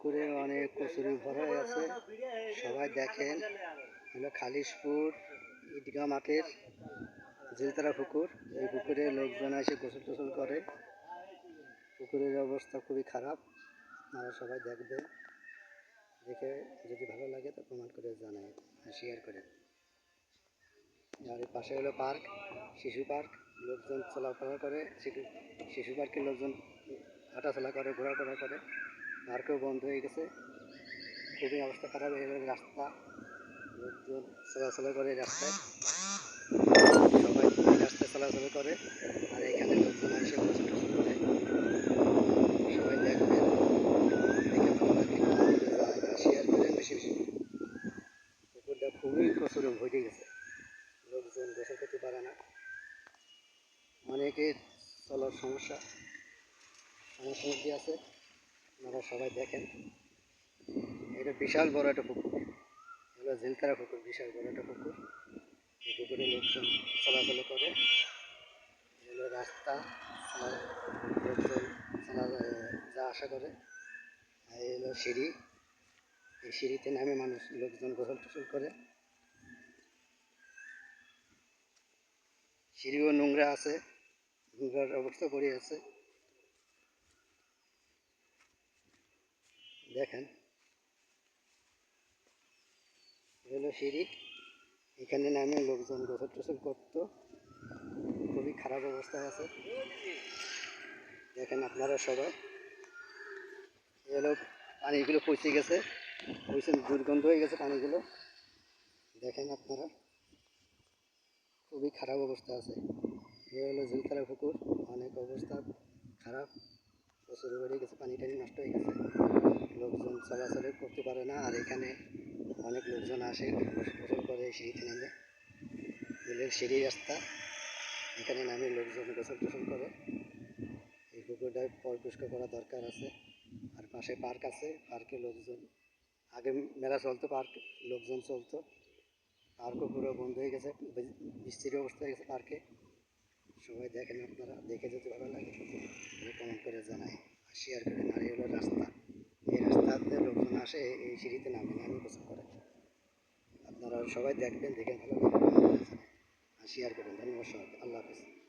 পুকুরে অনেক কচুরি ভরা আছে। সবাই দেখেন, হলো খালিশপুর, ঈদগাহ মাঠের জিলতারা পুকুর। এই পুকুরে লোকজন এসে গোসল টোসল করে। পুকুরের অবস্থা খুবই খারাপ। আপনারা সবাই দেখবেন। দেখে যদি ভালো লাগে তো কমেন্ট করে জানাই শেয়ার করেন আর পাশে হলো পার্ক, শিশু পার্ক। লোকজন চলাফেরা করে শিশু পার্কের লোকজন হাঁটাচলা করে, ঘোরাফেরা করে। পার্কও বন্ধ হয়ে গেছে। খুবই অবস্থা খারাপ হয়ে গেছে রাস্তা। লোকজন চলাচল করে রাস্তায়। সবাই রাস্তায় চলাচল করে, আর এখানে লোকজন এসে করে সবাই দেখবেন শেয়ার বেশি বেশি। পুকুরটা খুবই প্রচুর ভরে গেছে। লোকজন গোসল করতে পারে না। অনেকের চলার সমস্যা সমস্যার মধ্যে আছে। আপনারা সবাই দেখেন। এটা বিশাল বড় একটা পুকুর। এগুলো ঝিলতারা পুকুর, বিশাল বড় একটা পুকুর। এই পুকুরে লোকজন চলাচল করে। এগুলো রাস্তা লোকজন যা আসা করে। আর সিঁড়ি। এই সিঁড়িতে নামে মানুষ, লোকজন গোসল টোসল করে। সিঁড়িও নোংরা আছে। নোংরার অবস্থা পড়ে আছে। দেখেন। হলো সিঁড়ি। এখানে নামে লোকজন গোসল টোসল করতো। খুবই খারাপ অবস্থায় আছে। দেখেন আপনারা সবাই। এ হলো পানিগুলো পচে গেছে। পচে দুর্গন্ধ হয়ে গেছে পানিগুলো। দেখেন আপনারা। খুবই খারাপ অবস্থা আছে। এ হলো ঝিলতলা পুকুর। অনেক অবস্থা খারাপ। প্রচুর বেড়ে গেছে পানি টানি নষ্ট হয়ে গেছে। লোকজন চলাচল করতে পারে না, আর এখানে অনেক লোকজন আসে গোসল করে সিঁড়িতে নামে রেলের সিঁড়ি রাস্তা, এখানে নামে লোকজন গোসল টোসল করে। এই পুকুরটায় পরিষ্কার করা দরকার আছে। আর পাশে পার্ক আছে, পার্কে লোকজন, আগে মেলা চলতো পার্ক, লোকজন চলতো। পার্কও পুরো বন্ধ হয়ে গেছে বিস্তৃত অবস্থা হয়ে গেছে পার্কে। সবাই দেখেন আপনারা, দেখে যদি ভালো লাগে কমেন্ট করে জানাই আর শেয়ার করেন আর এই হলো রাস্তা। এই রাস্তাতে লোকজন আসে, এই- সিঁড়িতে নামে নামে পছন্দ করে। আপনারা সবাই দেখবেন দেখেন ভালো লাগে শেয়ার করবেন। ধন্যবাদ সবাইকে। আল্লাহ হাফিজ।